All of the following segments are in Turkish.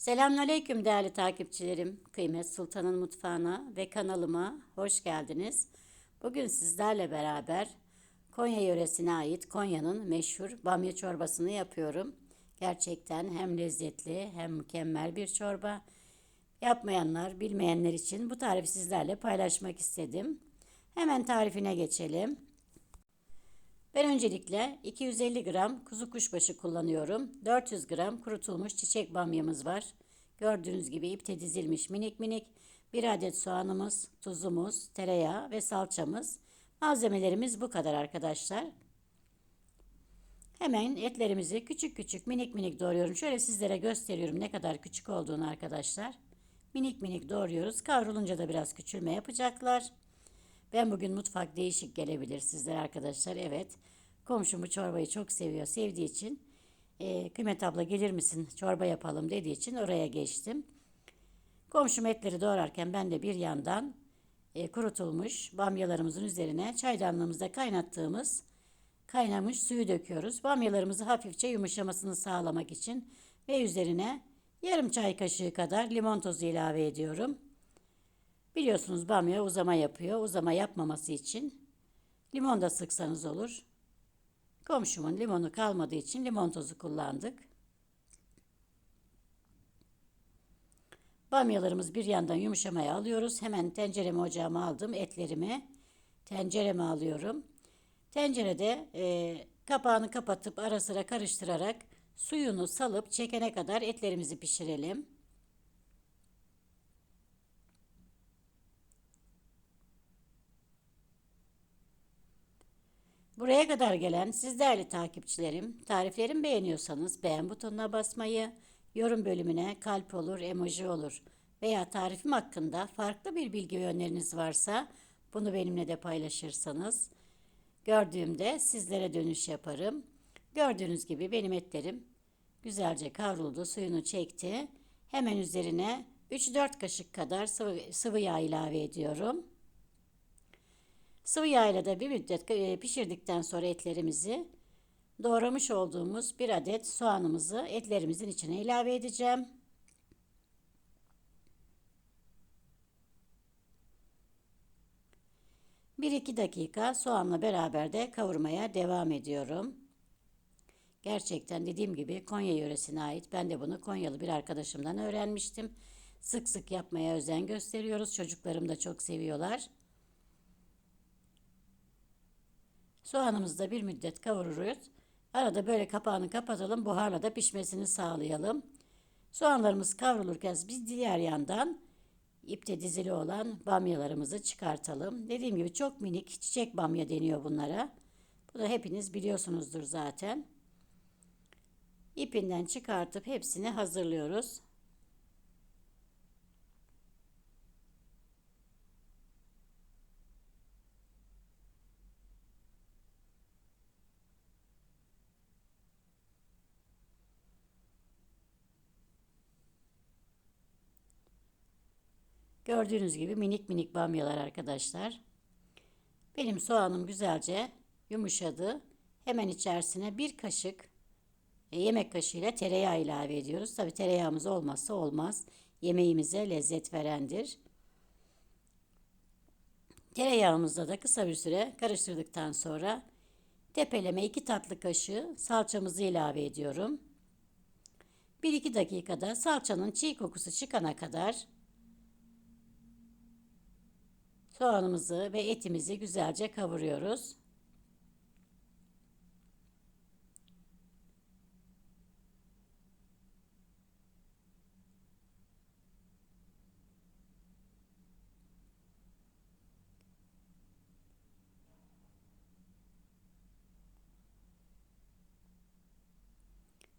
Selamünaleyküm değerli takipçilerim. Kıymet Sultan'ın mutfağına ve kanalıma hoş geldiniz. Bugün sizlerle beraber Konya yöresine ait Konya'nın meşhur bamya çorbasını yapıyorum. Gerçekten hem lezzetli hem mükemmel bir çorba. Yapmayanlar, bilmeyenler için bu tarifi sizlerle paylaşmak istedim. Hemen tarifine geçelim. Ben öncelikle 250 gram kuzu kuşbaşı kullanıyorum. 400 gram kurutulmuş çiçek bamyamız var. Gördüğünüz gibi ipte dizilmiş minik minik. Bir adet soğanımız, tuzumuz, tereyağı ve salçamız. Malzemelerimiz bu kadar arkadaşlar. Hemen etlerimizi küçük küçük minik minik doğruyorum. Şöyle sizlere gösteriyorum ne kadar küçük olduğunu arkadaşlar. Minik minik doğruyoruz. Kavrulunca da biraz küçülme yapacaklar. Ben bugün mutfak değişik gelebilir sizler arkadaşlar. Evet komşum bu çorbayı çok seviyor. Sevdiği için e, Kıymet abla gelir misin çorba yapalım dediği için oraya geçtim. Komşum etleri doğrarken ben de bir yandan e, kurutulmuş bamyalarımızın üzerine çaydanlığımızda kaynattığımız kaynamış suyu döküyoruz. Bamyalarımızı hafifçe yumuşamasını sağlamak için ve üzerine yarım çay kaşığı kadar limon tozu ilave ediyorum. Biliyorsunuz bamya uzama yapıyor. Uzama yapmaması için limon da sıksanız olur. Komşumun limonu kalmadığı için limon tozu kullandık. Bamyalarımız bir yandan yumuşamaya alıyoruz. Hemen tenceremi ocağıma aldım. Etlerimi tencereme alıyorum. Tencerede e, kapağını kapatıp ara sıra karıştırarak suyunu salıp çekene kadar etlerimizi pişirelim. Buraya kadar gelen siz değerli takipçilerim, tariflerimi beğeniyorsanız beğen butonuna basmayı, yorum bölümüne kalp olur, emoji olur veya tarifim hakkında farklı bir bilgi ve öneriniz varsa bunu benimle de paylaşırsanız gördüğümde sizlere dönüş yaparım. Gördüğünüz gibi benim etlerim güzelce kavruldu, suyunu çekti. Hemen üzerine 3-4 kaşık kadar sıvı, sıvı yağ ilave ediyorum. Sıvı yağ da bir müddet e, pişirdikten sonra etlerimizi doğramış olduğumuz bir adet soğanımızı etlerimizin içine ilave edeceğim. Bir iki dakika soğanla beraber de kavurmaya devam ediyorum. Gerçekten dediğim gibi Konya yöresine ait. Ben de bunu Konyalı bir arkadaşımdan öğrenmiştim. Sık sık yapmaya özen gösteriyoruz. Çocuklarım da çok seviyorlar. Soğanımızı da bir müddet kavururuz. Arada böyle kapağını kapatalım. Buharla da pişmesini sağlayalım. Soğanlarımız kavrulurken biz diğer yandan ipte dizili olan bamyalarımızı çıkartalım. Dediğim gibi çok minik çiçek bamya deniyor bunlara. Bu da hepiniz biliyorsunuzdur zaten. İpinden çıkartıp hepsini hazırlıyoruz. Gördüğünüz gibi minik minik bamyalar arkadaşlar. Benim soğanım güzelce yumuşadı. Hemen içerisine bir kaşık e, yemek kaşığıyla tereyağı ilave ediyoruz. Tabi tereyağımız olmazsa olmaz. Yemeğimize lezzet verendir. Tereyağımızla da kısa bir süre karıştırdıktan sonra tepeleme 2 tatlı kaşığı salçamızı ilave ediyorum. 1-2 dakikada salçanın çiğ kokusu çıkana kadar Soğanımızı ve etimizi güzelce kavuruyoruz.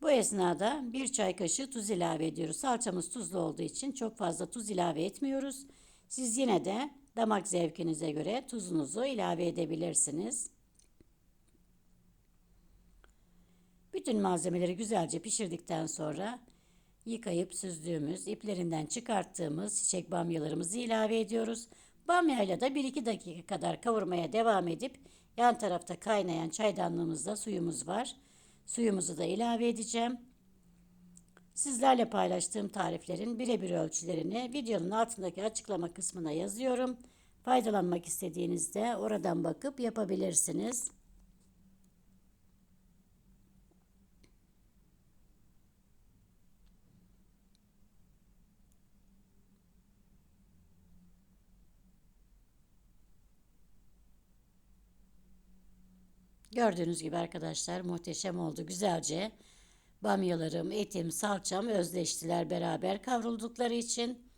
Bu esnada bir çay kaşığı tuz ilave ediyoruz. Salçamız tuzlu olduğu için çok fazla tuz ilave etmiyoruz. Siz yine de Damak zevkinize göre tuzunuzu ilave edebilirsiniz. Bütün malzemeleri güzelce pişirdikten sonra yıkayıp süzdüğümüz, iplerinden çıkarttığımız çiçek bamyalarımızı ilave ediyoruz. Bamyayla da 1-2 dakika kadar kavurmaya devam edip yan tarafta kaynayan çaydanlığımızda suyumuz var. Suyumuzu da ilave edeceğim. Sizlerle paylaştığım tariflerin birebir ölçülerini videonun altındaki açıklama kısmına yazıyorum. Faydalanmak istediğinizde oradan bakıp yapabilirsiniz. Gördüğünüz gibi arkadaşlar muhteşem oldu. Güzelce bamyalarım, etim, salçam özleştiler beraber kavruldukları için.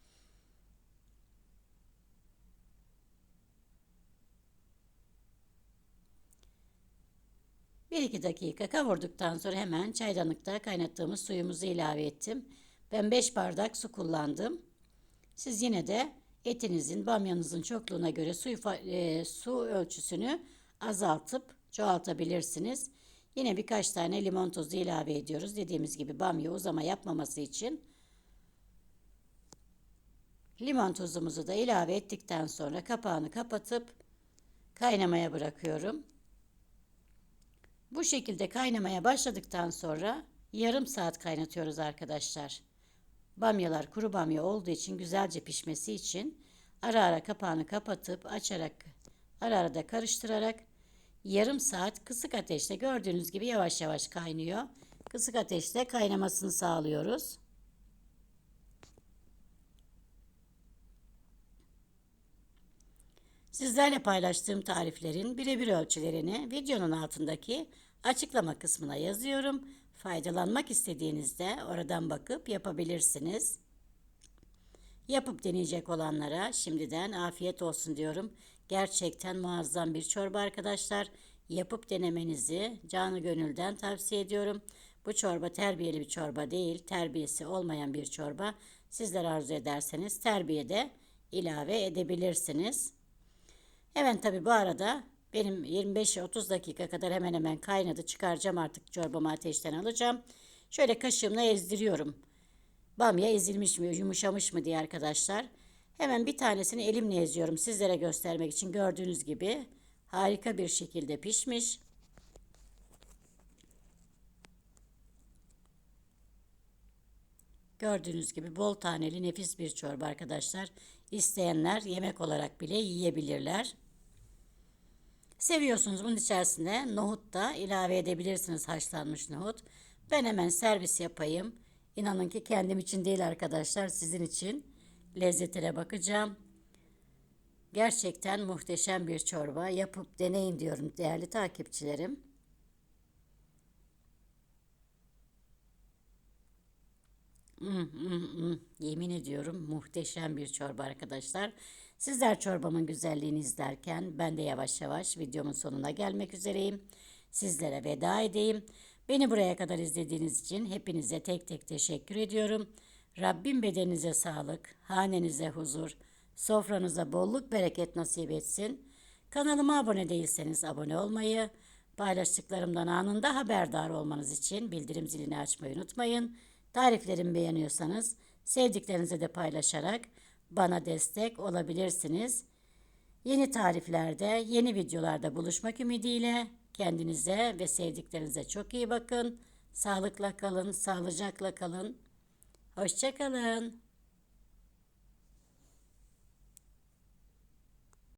Bir iki dakika kavurduktan sonra hemen çaydanlıkta kaynattığımız suyumuzu ilave ettim. Ben 5 bardak su kullandım. Siz yine de etinizin, bamyanızın çokluğuna göre su, e, su ölçüsünü azaltıp çoğaltabilirsiniz. Yine birkaç tane limon tozu ilave ediyoruz. Dediğimiz gibi bamya uzama yapmaması için. Limon tozumuzu da ilave ettikten sonra kapağını kapatıp kaynamaya bırakıyorum. Bu şekilde kaynamaya başladıktan sonra yarım saat kaynatıyoruz arkadaşlar. Bamyalar kuru bamya olduğu için güzelce pişmesi için ara ara kapağını kapatıp açarak ara ara da karıştırarak yarım saat kısık ateşte gördüğünüz gibi yavaş yavaş kaynıyor. Kısık ateşte kaynamasını sağlıyoruz. Sizlerle paylaştığım tariflerin birebir ölçülerini videonun altındaki açıklama kısmına yazıyorum. Faydalanmak istediğinizde oradan bakıp yapabilirsiniz. Yapıp deneyecek olanlara şimdiden afiyet olsun diyorum. Gerçekten muazzam bir çorba arkadaşlar. Yapıp denemenizi canı gönülden tavsiye ediyorum. Bu çorba terbiyeli bir çorba değil, terbiyesi olmayan bir çorba. Sizler arzu ederseniz terbiye de ilave edebilirsiniz. Hemen tabi bu arada benim 25-30 dakika kadar hemen hemen kaynadı. Çıkaracağım artık çorbamı ateşten alacağım. Şöyle kaşığımla ezdiriyorum. Bamya ezilmiş mi, yumuşamış mı diye arkadaşlar. Hemen bir tanesini elimle eziyorum sizlere göstermek için. Gördüğünüz gibi harika bir şekilde pişmiş. Gördüğünüz gibi bol taneli nefis bir çorba arkadaşlar. İsteyenler yemek olarak bile yiyebilirler. Seviyorsunuz bunun içerisine nohut da ilave edebilirsiniz haşlanmış nohut. Ben hemen servis yapayım. İnanın ki kendim için değil arkadaşlar sizin için lezzetine bakacağım. Gerçekten muhteşem bir çorba. Yapıp deneyin diyorum değerli takipçilerim. Mm, mm, mm. Yemin ediyorum muhteşem bir çorba arkadaşlar. Sizler çorbamın güzelliğini izlerken ben de yavaş yavaş videomun sonuna gelmek üzereyim. Sizlere veda edeyim. Beni buraya kadar izlediğiniz için hepinize tek tek teşekkür ediyorum. Rabbim bedeninize sağlık, hanenize huzur, sofranıza bolluk bereket nasip etsin. Kanalıma abone değilseniz abone olmayı, paylaştıklarımdan anında haberdar olmanız için bildirim zilini açmayı unutmayın. Tariflerimi beğeniyorsanız sevdiklerinize de paylaşarak bana destek olabilirsiniz. Yeni tariflerde, yeni videolarda buluşmak ümidiyle kendinize ve sevdiklerinize çok iyi bakın. Sağlıkla kalın, sağlıcakla kalın. Hoşçakalın.